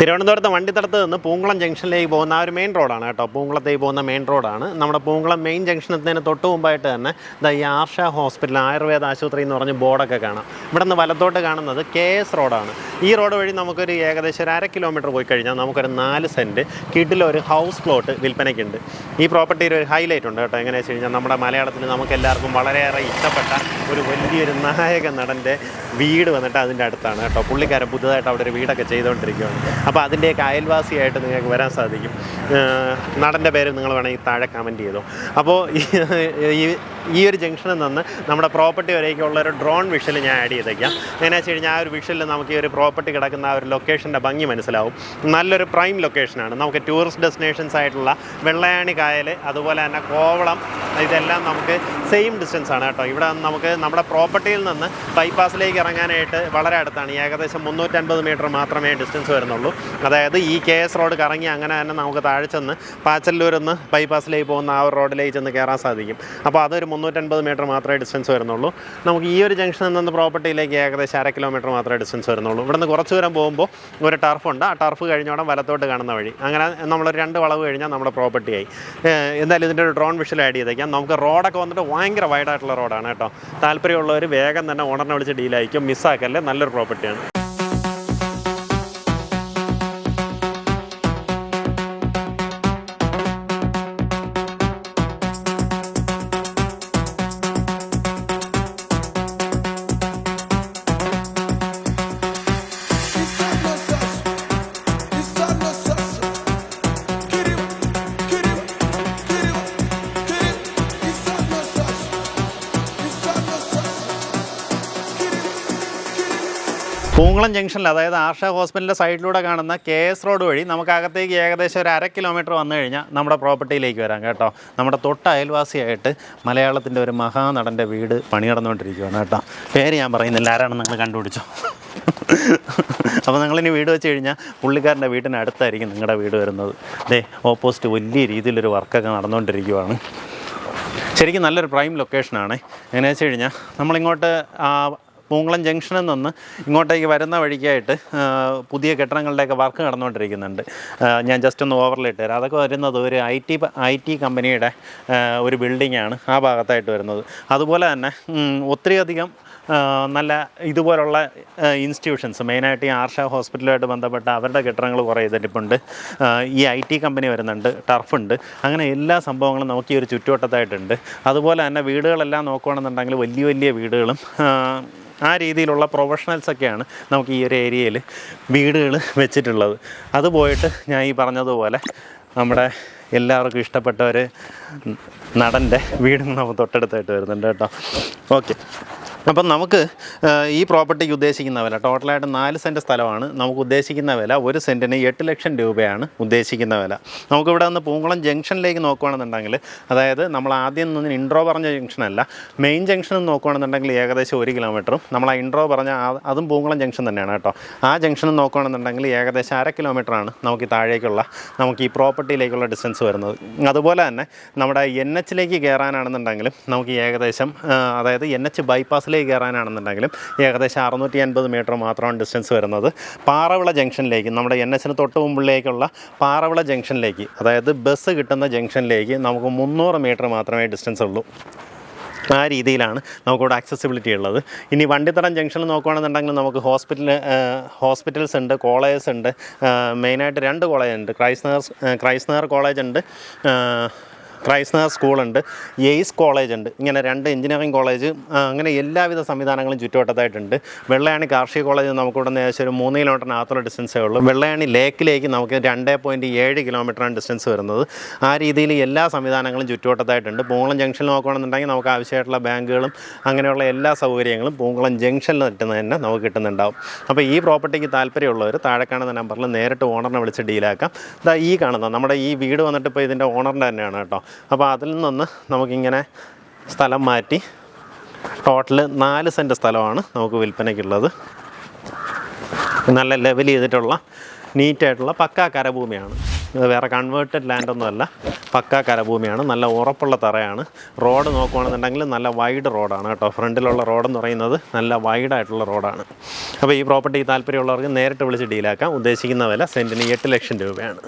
തിരുവനന്തപുരത്ത് വണ്ടിത്തടത്ത് നിന്ന് പൂങ്കുളം ജംഗ്ഷനിലേക്ക് പോകുന്ന ആ ഒരു മെയിൻ റോഡാണ് കേട്ടോ. പൂങ്കുളത്തേക്ക് പോകുന്ന മെയിൻ റോഡാണ് നമ്മുടെ പൂങ്കുളം മെയിൻ ജംഗ്ഷനത്തിന് തൊട്ട് മുമ്പായിട്ട് തന്നെ ദാ ഈ ആർഷ ഹോസ്പിറ്റൽ ആയുർവേദ ആശുപത്രി എന്ന് പറഞ്ഞ് ബോർഡൊക്കെ കാണാം. ഇവിടെ നിന്ന് വലത്തോട്ട് കാണുന്നത് കെ എസ് റോഡാണ് ഈ റോഡ് വഴി നമുക്കൊരു ഏകദേശം ഒരു അര കിലോമീറ്റർ പോയി കഴിഞ്ഞാൽ നമുക്കൊരു നാല് സെന്റ് കിട്ടിലൊരു ഹൗസ് പ്ലോട്ട് വിൽപ്പനയ്ക്കുണ്ട്. ഈ പ്രോപ്പർട്ടിയിൽ ഒരു ഹൈലൈറ്റ് ഉണ്ട് കേട്ടോ. എങ്ങനെയാണെന്ന് വെച്ച് കഴിഞ്ഞാൽ നമ്മുടെ മലയാളത്തിൽ നമുക്ക് എല്ലാവർക്കും വളരെയേറെ ഇഷ്ടപ്പെട്ട ഒരു വലിയൊരു നായക നടന്റെ വീട് വന്നിട്ട് അതിന്റെ അടുത്താണ് കേട്ടോ. പുള്ളിക്കാരൻ പുതുതായിട്ട് അവിടെ ഒരു വീടൊക്കെ ചെയ്തുകൊണ്ടിരിക്കുകയാണ്. അപ്പോൾ അതിന്റെയൊക്കെ അയൽവാസിയായിട്ട് നിങ്ങൾക്ക് വരാൻ സാധിക്കും. നടന്റെ പേര് നിങ്ങൾ വേണമെങ്കിൽ താഴെ കമന്റ് ചെയ്തോ. അപ്പോൾ ഈ- ഈ ഒരു ജംഗ്ഷനിൽ നിന്ന് നമ്മുടെ പ്രോപ്പർട്ടി വരേക്കുള്ള ഒരു ഡ്രോൺ വിഷൽ ഞാൻ ആഡ് ചെയ്തേക്കാം. എങ്ങനെയാണെന്ന് വെച്ച് കഴിഞ്ഞാൽ ആ ഒരു വിഷലിൽ നമുക്ക് ഈ ഒരു പ്രോപ്പർട്ടി കിടക്കുന്ന ആ ഒരു ലൊക്കേഷന്റെ ഭംഗി മനസ്സിലാവും. നല്ലൊരു പ്രൈം ലൊക്കേഷനാണ് നമുക്ക് ടൂറിസ്റ്റ് ഡെസ്റ്റിനേഷൻസ് ആയിട്ടുള്ള വെള്ളയാണി കായൽ അതുപോലെ തന്നെ കോവളം ഇതെല്ലാം നമുക്ക് സെയിം ഡിസ്റ്റൻസ് ആണ് കേട്ടോ. ഇവിടെ നമുക്ക് നമ്മുടെ പ്രോപ്പർട്ടിയിൽ നിന്ന് ബൈപ്പാസിലേക്ക് ഇറങ്ങാനായിട്ട് വളരെ അടുത്താണ്. ഏകദേശം മുന്നൂറ്റൻപത് മീറ്റർ മാത്രമേ ഡിസ്റ്റൻസ് വരുന്നുള്ളൂ. അതായത് ഈ കെ എസ് റോഡ് കറങ്ങി അങ്ങനെ തന്നെ നമുക്ക് താഴെ ചെന്ന് പാച്ചല്ലൂരിൽ നിന്ന് ബൈപ്പാസിലേക്ക് പോകുന്ന ആ ഒരു റോഡിലേക്ക് ചെന്ന് കയറാൻ സാധിക്കും. അപ്പോൾ അതൊരു മുന്നൂറ്റൻപത് മീറ്റർ മാത്രമേ ഡിസ്റ്റൻസ് വരുന്നുള്ളൂ. നമുക്ക് ഈ ഒരു ജംഗ്ഷനിൽ നിന്ന് പ്രോപ്പർട്ടിയിലേക്ക് ഏകദേശം അര കിലോമീറ്റർ മാത്രമേ ഡിസ്റ്റൻസ് വരുന്നുള്ളൂ. ഇവിടുന്ന് കുറച്ച് ദൂരം പോകുമ്പോൾ ഒരു ടർഫുണ്ട് ആ ടർഫ് കഴിഞ്ഞോടം വലത്തോട്ട് കാണുന്ന വഴി. അങ്ങനെ നമ്മളൊരു രണ്ട് വളവ് കഴിഞ്ഞാൽ നമ്മുടെ പ്രോപ്പർട്ടിയായി എന്തായാലും ഇതിന്റെ ഒരു ഡ്രോൺ വിഷൽ ആഡ് ചെയ്തേക്കാം. നമുക്ക് റോഡൊക്കെ വന്നിട്ട് ഭയങ്കര വൈഡായിട്ടുള്ള റോഡാണ് കേട്ടോ. താല്പര്യമുള്ളവർ വേഗം തന്നെ ഓണറിനെ വിളിച്ച് ഡീലായിരിക്കും. മിസ്സാക്കല്ലേ? നല്ലൊരു പ്രോപ്പർട്ടിയാണ്. പൂങ്കുളം ജംഗ്ഷനിൽ അതായത് ആർഷ ഹോസ്പിറ്റലിന്റെ സൈഡിലൂടെ കാണുന്ന കെ എസ് റോഡ് വഴി നമുക്ക് അകത്തേക്ക് ഏകദേശം ഒരു അര കിലോമീറ്റർ വന്നു കഴിഞ്ഞാൽ നമ്മുടെ പ്രോപ്പർട്ടിയിലേക്ക് വരാം കേട്ടോ. നമ്മുടെ തൊട്ട് അയൽവാസിയായിട്ട് മലയാളത്തിന്റെ ഒരു മഹാനടന്റെ വീട് പണിയടന്നുകൊണ്ടിരിക്കുകയാണ് കേട്ടോ. പേര് ഞാൻ പറയുന്നില്ല ആരാണെന്ന് നിങ്ങൾ കണ്ടുപിടിച്ചോ? അപ്പോൾ നിങ്ങളിനി വീട് വെച്ച് കഴിഞ്ഞാൽ പുള്ളിക്കാരന്റെ വീട്ടിന് അടുത്തായിരിക്കും നിങ്ങളുടെ വീട് വരുന്നത്. ദേ ഓപ്പോസിറ്റ് വലിയ രീതിയിലൊരു വർക്കൊക്കെ നടന്നുകൊണ്ടിരിക്കുകയാണ് ശരിക്കും നല്ലൊരു പ്രൈം ലൊക്കേഷനാണ് എങ്ങനെയാണെന്ന് വെച്ച് കഴിഞ്ഞാൽ നമ്മളിങ്ങോട്ട് പൂങ്കുളം ജംഗ്ഷനിൽ നിന്ന് ഇങ്ങോട്ടേക്ക് വരുന്ന വഴിക്കായിട്ട് പുതിയ കെട്ടിടങ്ങളുടെയൊക്കെ വർക്ക് നടന്നുകൊണ്ടിരിക്കുന്നുണ്ട്. ഞാൻ ജസ്റ്റ് ഒന്ന് ഓവർലിട്ട് തരാം. അതൊക്കെ വരുന്നത് ഒരു ഐ ടി ഐ ടി കമ്പനിയുടെ ഒരു ബിൽഡിങ്ങാണ് ആ ഭാഗത്തായിട്ട് വരുന്നത്. അതുപോലെ തന്നെ ഒത്തിരിയധികം നല്ല ഇതുപോലുള്ള ഇൻസ്റ്റിറ്റ്യൂഷൻസ് മെയിനായിട്ട് ഈ ആർഷ ഹോസ്പിറ്റലുമായിട്ട് ബന്ധപ്പെട്ട അവരുടെ കെട്ടിടങ്ങൾ കുറേ ഇതിരിപ്പുണ്ട് ഈ ഐ ടി കമ്പനി വരുന്നുണ്ട് ടർഫുണ്ട് അങ്ങനെ എല്ലാ സംഭവങ്ങളും നമുക്ക് ഈ ഒരു ചുറ്റുവട്ടത്തായിട്ടുണ്ട്. അതുപോലെ തന്നെ വീടുകളെല്ലാം നോക്കുകയാണെന്നുണ്ടെങ്കിൽ വലിയ വലിയ വീടുകളും ആ, രീതിയിലുള്ള പ്രൊഫഷണൽസൊക്കെയാണ് നമുക്ക് ഈ ഒരു ഏരിയയിൽ വീടുകൾ വെച്ചിട്ടുള്ളത്. അത് പോയിട്ട് ഞാൻ ഈ പറഞ്ഞതുപോലെ നമ്മുടെ എല്ലാവർക്കും ഇഷ്ടപ്പെട്ട ഒരു നടന്റെ വീടും നമുക്ക് തൊട്ടടുത്തായിട്ട് വരുന്നുണ്ട് കേട്ടോ. ഓക്കെ അപ്പം നമുക്ക് ഈ പ്രോപ്പർട്ടിക്ക് ഉദ്ദേശിക്കുന്ന വില ടോട്ടലായിട്ട് നാല് സെന്റ് സ്ഥലമാണ്. നമുക്ക് ഉദ്ദേശിക്കുന്ന വില ഒരു സെന്റിന് എട്ട് ലക്ഷം രൂപയാണ് ഉദ്ദേശിക്കുന്ന വില. നമുക്കിവിടെ നിന്ന് പൂങ്കുളം ജംഗ്ഷനിലേക്ക് നോക്കുകയാണെന്നുണ്ടെങ്കിൽ അതായത് നമ്മൾ ആദ്യം നിന്ന് ഇൻട്രോ പറഞ്ഞ ജംഗ്ഷനല്ല മെയിൻ ജംഗ്ഷൻ നോക്കുകയാണെന്നുണ്ടെങ്കിൽ ഏകദേശം ഒരു കിലോമീറ്ററും. നമ്മൾ ആ ഇൻട്രോ പറഞ്ഞ അതും പൂങ്കുളം ജംഗ്ഷൻ തന്നെയാണ് കേട്ടോ. ആ ജംഗ്ഷൻ നോക്കുകയാണെന്നുണ്ടെങ്കിൽ ഏകദേശം അര കിലോമീറ്ററാണ് നമുക്ക് ഈ താഴേക്കുള്ള നമുക്ക് ഈ പ്രോപ്പർട്ടിയിലേക്കുള്ള ഡിസ്റ്റൻസ് വരുന്നത്. അതുപോലെ തന്നെ നമ്മുടെ എൻ എച്ചിലേക്ക് കയറാനാണെന്നുണ്ടെങ്കിലും നമുക്ക് ഏകദേശം അതായത് എൻ എച്ച് ബൈപ്പാസിലേക്ക് കയറാനാണെന്നുണ്ടെങ്കിലും ഏകദേശം അറുന്നൂറ്റി അൻപത് മീറ്റർ മാത്രമാണ് ഡിസ്റ്റൻസ് വരുന്നത്. പാറവിള ജംഗ്ഷനിലേക്ക് നമ്മുടെ എൻ എസിന് തൊട്ട് മുമ്പിലേക്കുള്ള പാറവിള ജംഗ്ഷനിലേക്ക് അതായത് ബസ് കിട്ടുന്ന ജംഗ്ഷനിലേക്ക് നമുക്ക് മുന്നൂറ് മീറ്റർ മാത്രമേ ഡിസ്റ്റൻസ് ഉള്ളൂ. ആ രീതിയിലാണ് നമുക്കിവിടെ ആക്സസിബിലിറ്റി ഉള്ളത്. ഇനി വണ്ടിത്തടം ജംഗ്ഷനിൽ നോക്കുകയാണെന്നുണ്ടെങ്കിൽ നമുക്ക് ഹോസ്പിറ്റൽ ഹോസ്പിറ്റൽസ് ഉണ്ട് കോളേജസ് ഉണ്ട്. മെയിനായിട്ട് രണ്ട് കോളേജ് ഉണ്ട്. ക്രൈസ്നർ ക്രൈസ്നർ കോളേജ് ഉണ്ട്. ആ, ക്രൈസ്നർ സ്കൂളുണ്ട് എയ്സ് കോളേജ് ഉണ്ട് ഇങ്ങനെ രണ്ട് എഞ്ചിനീയറിംഗ് കോളേജ് അങ്ങനെ എല്ലാവിധ സംവിധാനങ്ങളും ചുറ്റുവട്ടത്തായിട്ടുണ്ട്. വെള്ളയാണി കാർഷിക കോളേജ് നമുക്കിവിടെ നിന്ന് ഏകദേശം ഒരു മൂന്ന് കിലോമീറ്ററിനകത്തുള്ള ഡിസ്റ്റൻസേ ഉള്ളൂ. വെള്ളയാണി ലേക്കിലേക്ക് നമുക്ക് രണ്ട് പോയിന്റ് ഏഴ് കിലോമീറ്ററാണ് ഡിസ്റ്റൻസ് വരുന്നത്. ആ രീതിയിൽ എല്ലാ സംവിധാനങ്ങളും ചുറ്റുവട്ടത്തായിട്ടുണ്ട്. പൂങ്കുളം ജംഗ്ഷനിൽ നോക്കുകയാണെന്നുണ്ടെങ്കിൽ നമുക്ക് ആവശ്യമായിട്ടുള്ള ബാങ്കുകളും അങ്ങനെയുള്ള എല്ലാ സൗകര്യങ്ങളും പൂങ്കുളം ജംഗ്ഷനിൽ നിന്ന് തന്നെ നമുക്ക് കിട്ടുന്നുണ്ടാവും. അപ്പോൾ ഈ പ്രോപ്പർട്ടിക്ക് താല്പര്യമുള്ളവർ താഴെ കാണുന്ന നമ്പറിൽ നേരിട്ട് ഓണറിനെ വിളിച്ച് ഡീലാക്കാം ഇതാ ഈ കാണുന്ന നമ്മുടെ ഈ വീട് വന്നിട്ട് ഇപ്പോൾ ഇതിന്റെ ഓണറിന്റെ തന്നെയാണ് കേട്ടോ. അപ്പോൾ അതിൽ നിന്ന് നമുക്കിങ്ങനെ സ്ഥലം മാറ്റി. ടോട്ടൽ നാല് സെന്റ് സ്ഥലമാണ് നമുക്ക് വിൽപ്പനയ്ക്കുള്ളത്. നല്ല ലെവൽ ചെയ്തിട്ടുള്ള നീറ്റായിട്ടുള്ള പക്കാ കരഭൂമിയാണ്. ഇത് വേറെ കൺവേർട്ടഡ് ലാൻഡൊന്നുമല്ല പക്കാ കരഭൂമിയാണ്. നല്ല ഉറപ്പുള്ള തറയാണ്. റോഡ് നോക്കുകയാണെന്നുണ്ടെങ്കിൽ നല്ല വൈഡ് റോഡാണ് കേട്ടോ. ഫ്രണ്ടിലുള്ള റോഡെന്ന് പറയുന്നത് നല്ല വൈഡായിട്ടുള്ള റോഡാണ് അപ്പോൾ ഈ പ്രോപ്പർട്ടി താല്പര്യമുള്ളവർക്ക് നേരിട്ട് വിളിച്ച് ഡീലാക്കാം ഉദ്ദേശിക്കുന്ന വില സെന്റിന് എട്ട് ലക്ഷം രൂപയാണ്.